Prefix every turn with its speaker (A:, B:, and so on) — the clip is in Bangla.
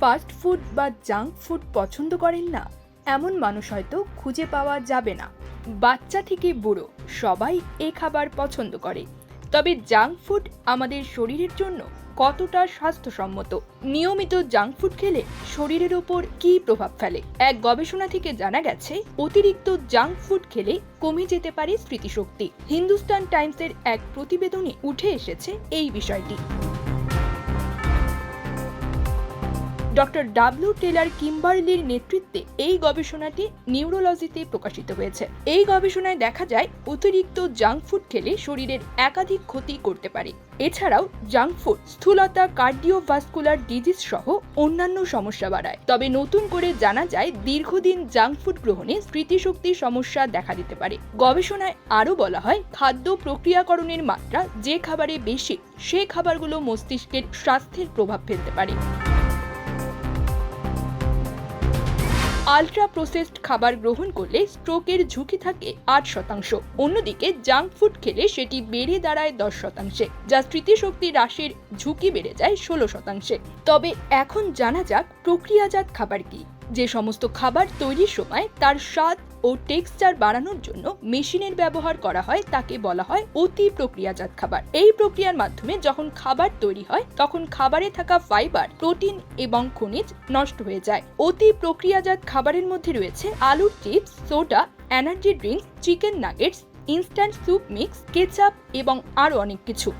A: ফাস্ট ফুড বা জাঙ্ক ফুড পছন্দ করেন না। এমন মানুষ হয়তো খুঁজে পাওয়া যাবে না। বাচ্চা থেকে বুড়ো সবাই এ খাবার পছন্দ করে। তবে জাঙ্ক ফুড আমাদের শরীরের জন্য কতটা স্বাস্থ্যসম্মত? নিয়মিত জাঙ্ক ফুড খেলে শরীরের ওপর কী প্রভাব ফেলে? এক গবেষণা থেকে জানা গেছে, অতিরিক্ত জাঙ্ক ফুড খেলে কমে যেতে পারে স্মৃতিশক্তি। হিন্দুস্তান টাইমসের এক প্রতিবেদনে উঠে এসেছে এই বিষয়টি। ডক্টর ডাব্লিউ টেলার কিম্বার্লির নেতৃত্বে এই গবেষণাটি নিউরোলজিতে প্রকাশিত হয়েছে। এই গবেষণায় দেখা যায়, অতিরিক্ত জাঙ্ক ফুড খেলে শরীরের একাধিক ক্ষতি করতে পারে। এছাড়াও, জাঙ্ক ফুড, স্থূলতা কার্ডিওভাস্কুলার ডিজিজ সহ অন্যান্য সমস্যা বাড়ায়। তবে নতুন করে জানা যায়, দীর্ঘদিন জাঙ্ক ফুড গ্রহণে স্মৃতিশক্তি সমস্যা দেখা দিতে পারে। গবেষণায় আরও বলা হয়, খাদ্য প্রক্রিয়াকরণের মাত্রা যে খাবারে বেশি, সে খাবারগুলো মস্তিষ্কের স্বাস্থ্যের প্রভাব ফেলতে পারে। আলট্রা প্রসেসড খাবার গ্রহণ করলে স্ট্রোকের ঝুঁকি থাকে আট শতাংশ। অন্যদিকে জাঙ্ক ফুড খেলে সেটি বেড়ে দাঁড়ায় দশ শতাংশে, যা স্মৃতিশক্তি হ্রাসের ঝুঁকি বেড়ে যায় ষোলো শতাংশে। তবে এখন জানা যাক প্রক্রিয়াজাত খাবার কি। যে সমস্ত খাবার তৈরির সময় তার স্বাদ ও টেক্সচার বাড়ানোর জন্য মেশিনের ব্যবহার করা হয়, তাকে বলা হয় অতি প্রক্রিয়াজাত খাবার। এই প্রক্রিয়ার মাধ্যমে যখন খাবার তৈরি হয়, তখন খাবারে থাকা ফাইবার, প্রোটিন এবং খনিজ নষ্ট হয়ে যায়। অতি প্রক্রিয়াজাত খাবারের মধ্যে রয়েছে আলুর chips, soda, energy drinks chicken nuggets, instant soup mix, ketchup এবং আরও অনেক কিছু।